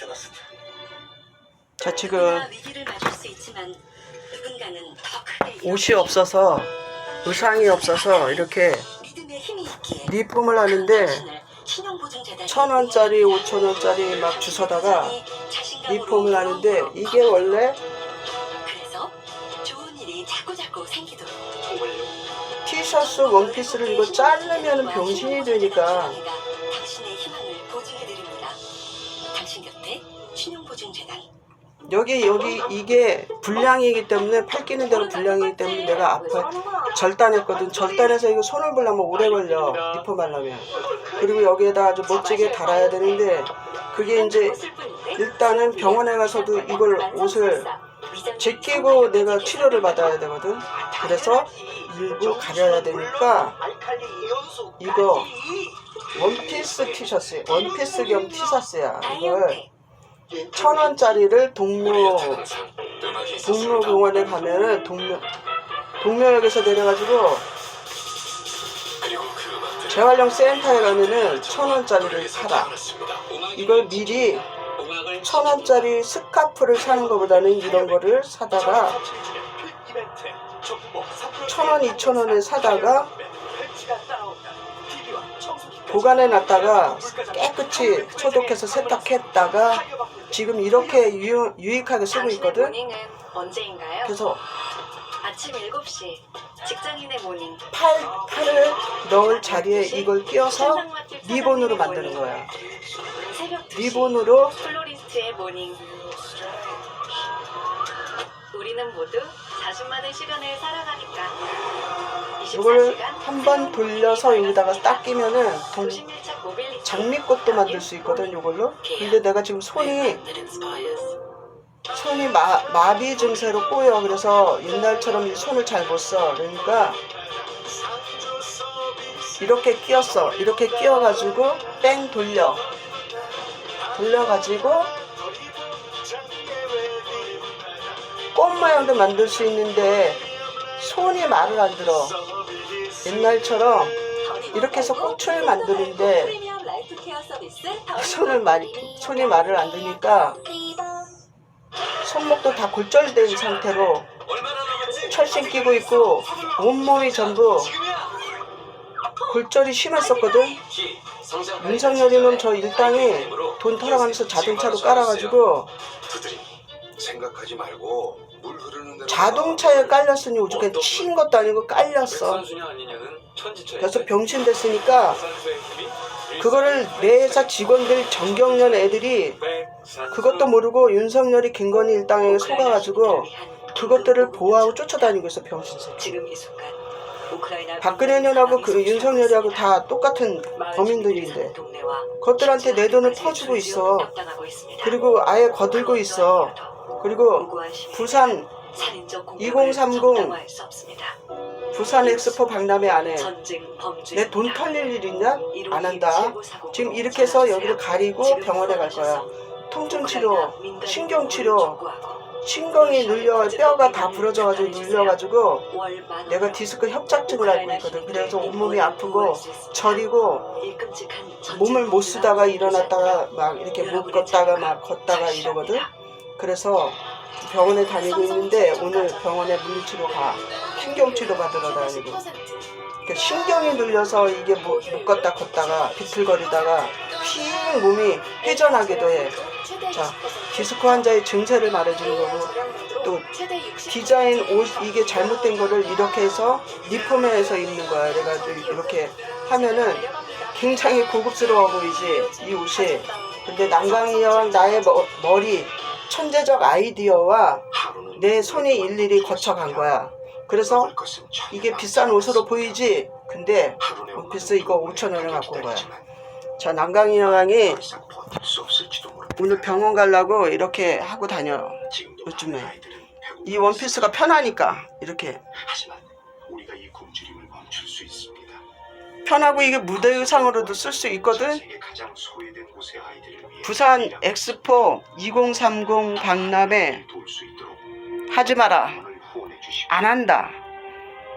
들었습니다. 자 지금 옷이 없어서 의상이 없어서 이렇게 리폼을 하는데 천 원짜리, 오천 원짜리 막 자신감으로 리폼을 하는데 이게 원래? 티셔츠 원피스를 이거 자르면 병신이 되니까 여기 여기 이게 불량이기 때문에 팔 끼는 대로 불량이기 때문에 내가 앞에 절단했거든. 절단해서 이거 손을 보려면 오래 걸려 리폼 하려면. 그리고 여기에다 아주 멋지게 달아야 되는데 그게 이제 일단은 병원에 가서도 이걸 옷을 제끼고 내가 치료를 받아야 되거든. 그래서 일부 가려야 되니까 이거 원피스 티셔츠 원피스 겸 티셔츠야 이걸 천 원짜리를 동묘 동묘공원에 가면은 동묘 동묘역에서 내려가지고 재활용 센터에 가면은 천 원짜리를 사라. 이걸 미리 천 원짜리 스카프를 사는 것보다는 이런 거를 사다가 천 원, 이천 원에 사다가 보관해 놨다가 깨끗이 소독해서 세탁했다가 지금 이렇게 유, 유익하게 쓰고 있거든. 언제인가요? 그래서 아침 7시 직장인의 모닝 팔, 팔을 넣을 자리에 이걸 끼워서 리본으로 만드는 거야. 새벽 2시 리본으로 플로리스트의 모닝 우리는 모두 자신만의 시간을 살아가니까 이걸 24시간 한번 돌려서 여기다가 딱 끼면은 동, 장미꽃도 만들 수 있거든 이걸로. 근데 내가 지금 손이 손이 마, 마비 증세로 꼬여 그래서 옛날처럼 이 손을 잘 못 써. 그러니까 이렇게 끼웠어. 이렇게 끼워가지고 뺑 돌려. 돌려가지고 꽃 모양도 만들 수 있는데 손이 말을 안 들어. 옛날처럼 이렇게 해서 꽃을 만드는데 손을 말 손이 말을 안 듣니까 손목도 다 골절된 상태로 철심 끼고 있고 온몸이 전부 골절이 심했었거든. 윤석열이는 저 일당이 돈 털어가면서 자동차도 깔아가지고 생각하지 말고 자동차에 깔렸으니 오죽해 치인 것도 아니고 깔렸어. 그래서 병신 됐으니까 그거를 내 회사 직원들 정경련 애들이. 그것도 모르고 윤석열이 김건희 일당에게 속아가지고 그것들을 보호하고 쫓아다니고 있어 병신 새끼. 지금 이 순간 우크라이나 박근혜년하고 그 윤석열이하고 다 똑같은 범인들인데 그것들한테 내 돈을 퍼주고 있어. 그리고 아예 거들고 있어. 그리고 부산 2030 부산 엑스포 박람회 안에 내돈 털릴 일 있냐? 안 한다. 지금 이렇게 해서 여기를 가리고 병원에 갈 거야. 통증 치료, 신경 치료, 신경이 눌려 뼈가 다 부러져가지고 눌려가지고 내가 디스크 협착증을 앓고 있거든. 그래서 온몸이 아프고 저리고 몸을 못 쓰다가 일어났다가 막 이렇게 못 걷다가 막 걷다가 이러거든. 그래서 병원에 다니고 있는데 오늘 병원에 물리치료 가. 신경치료 받으러 다니고. 그 신경이 눌려서 이게 못, 못 걷다 걷다가 비틀거리다가 휙 몸이 회전하기도 해. 자, 디스크 환자의 증세를 말해주는 거고 또 디자인 옷 이게 잘못된 거를 이렇게 해서 리폼해서 입는 거야. 그래가지고 이렇게 하면은 굉장히 고급스러워 보이지 이 옷이. 근데 난강이와 나의 머, 머리 천재적 아이디어와 내 손이 일일이 거쳐간 거야. 그래서 이게 비싼 옷으로 보이지? 근데 원피스 이거 5천 원에 갖고 온 거야. 자, 난강이 모르. 오늘 병원 가려고 이렇게 하고 다녀요. 요즘에. 이 원피스가 편하니까 이렇게 하지만 우리가 이 굶주림을 멈출 수 있습니다. 편하고 이게 무대 의상으로도 쓸 수 있거든. 부산 엑스포 2030 박람회 하지 마라. 안 한다.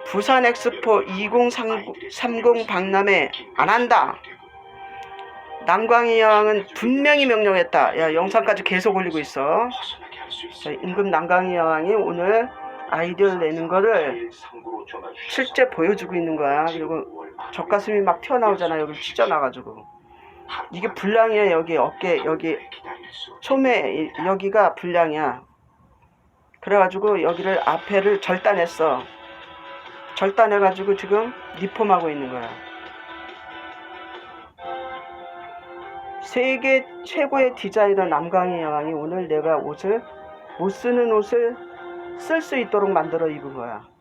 부산 엑스포 2030 박람회 안 한다. 남광희 여왕은 분명히 명령했다. 야 영상까지 계속 올리고 있어. 임금 남광희 여왕이 오늘 아이디어를 내는 거를 실제 보여주고 있는 거야. 그리고 젖가슴이 막 튀어나오잖아. 여기 찢어나가지고. 이게 불량이야 여기 어깨 여기 소매 이- 여기가 불량이야. 그래가지고 여기를 앞에를 절단했어. 절단해가지고 지금 리폼하고 있는 거야. 세계 최고의 디자이너 남강희 여왕이 오늘 내가 옷을 못 쓰는 옷을 쓸 수 있도록 만들어 입은 거야.